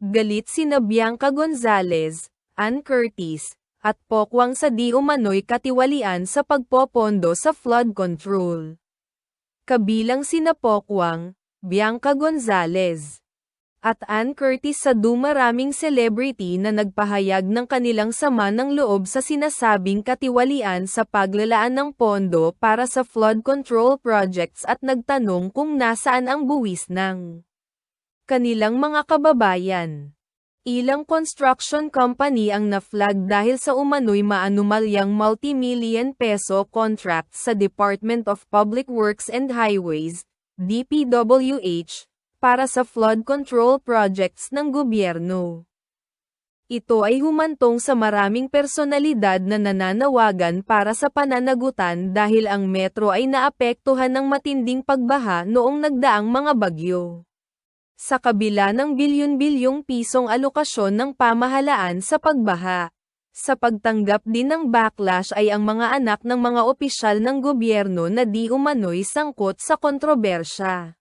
Galit sina Bianca Gonzalez, Ann Curtis, at Pokwang sa di umano'y katiwalian sa pagpopondo sa flood control. Kabilang sina Pokwang, Bianca Gonzalez, at Ann Curtis sa dumaraming celebrity na nagpahayag ng kanilang sama ng loob sa sinasabing katiwalian sa paglalaan ng pondo para sa flood control projects at nagtanong kung nasaan ang buwis ng kanilang mga kababayan. Ilang construction company ang na-flag dahil sa umano'y maanumalyang multi-million peso contract sa Department of Public Works and Highways, DPWH, para sa flood control projects ng gobyerno. Ito ay humantong sa maraming personalidad na nananawagan para sa pananagutan dahil ang metro ay naapektuhan ng matinding pagbaha noong nagdaang mga bagyo sa kabila ng bilyon-bilyong pisong alokasyon ng pamahalaan sa pagbaha. Sa pagtanggap din ng backlash ay ang mga anak ng mga opisyal ng gobyerno na di umano'y sangkot sa kontrobersya.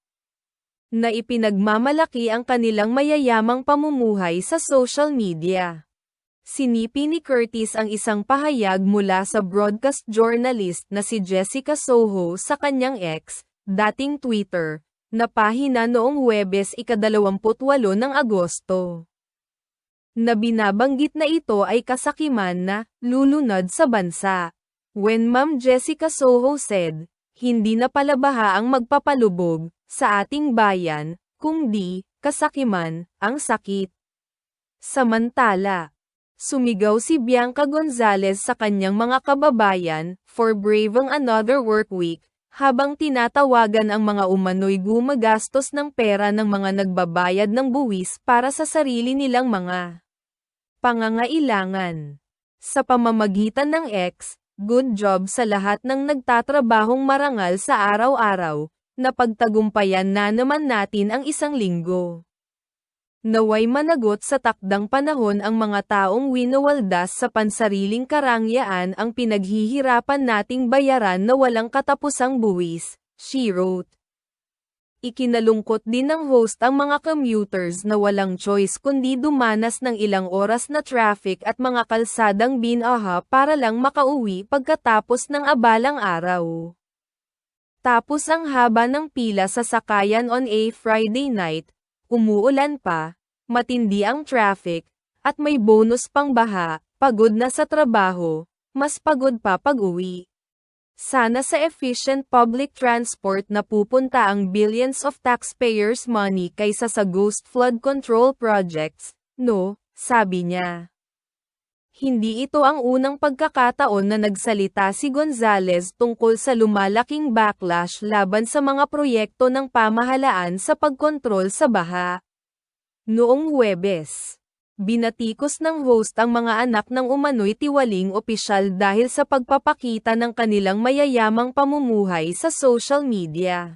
Na ipinagmamalaki ang kanilang mayayamang pamumuhay sa social media. Sinipi ni Curtis ang isang pahayag mula sa broadcast journalist na si Jessica Soho sa kanyang ex, dating Twitter, na pahina noong Huwebes ika-28 ng Agosto. Na binabanggit na ito ay kasakiman na lulunod sa bansa. When Ma'am Jessica Soho said, hindi na palabaha ang magpapalubog sa ating bayan, kung di, kasakiman, ang sakit. Samantala, sumigaw si Bianca Gonzalez sa kanyang mga kababayan, for braving another work week, habang tinatawagan ang mga umano'y gumagastos ng pera ng mga nagbabayad ng buwis para sa sarili nilang mga pangangailangan. Sa pamamagitan ng X, good job sa lahat ng nagtatrabahong marangal sa araw-araw, na pagtagumpayan na naman natin ang isang linggo. Naway managot sa takdang panahon ang mga taong winawaldas sa pansariling karangyaan ang pinaghihirapan nating bayaran na walang katapusang buwis, she wrote. Ikinalungkot din ng host ang mga commuters na walang choice kundi dumanas ng ilang oras na traffic at mga kalsadang binaha para lang makauwi pagkatapos ng abalang araw. Tapos ang haba ng pila sa sakayan on a Friday night, umuulan pa, matindi ang traffic, at may bonus pang baha, pagod na sa trabaho, mas pagod pa pag-uwi. Sana sa efficient public transport na pupunta ang billions of taxpayers' money kaysa sa ghost flood control projects, no, sabi niya. Hindi ito ang unang pagkakataon na nagsalita si Gonzales tungkol sa lumalaking backlash laban sa mga proyekto ng pamahalaan sa pagkontrol sa baha. Noong Huwebes, binatikos ng host ang mga anak ng umano'y tiwaling opisyal dahil sa pagpapakita ng kanilang mayayamang pamumuhay sa social media.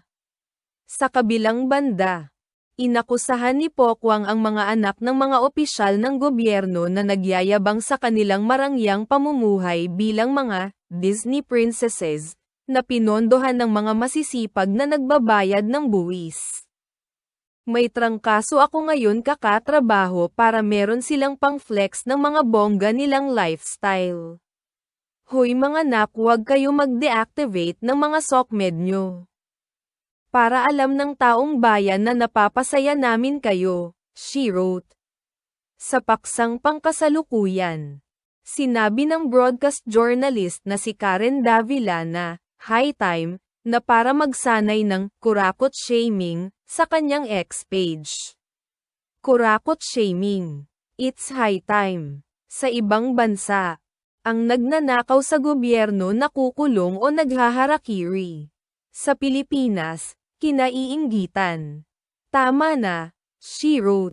Sa kabilang banda, Inakusahan ni Pokwang ang mga anak ng mga opisyal ng gobyerno na nagyayabang sa kanilang marangyang pamumuhay bilang mga Disney princesses na pinondohan ng mga masisipag na nagbabayad ng buwis. May trangkaso ako ngayon kakatrabaho para meron silang pang-flex ng mga bongga nilang lifestyle. Hoy mga nak huwag kayo mag-deactivate ng mga SOCMED nyo para alam ng taong bayan na napapasaya namin kayo, she wrote. Sa paksang pangkasalukuyan, sinabi ng broadcast journalist na si Karen Davila na, high time, na para magsanay ng kurakot shaming sa kanyang ex-page. Kurakot shaming. It's high time. Sa ibang bansa, ang nagnanakaw sa gobyerno nakukulong o naghaharakiri. Sa Pilipinas, kinaiinggitan. Tama na, she wrote.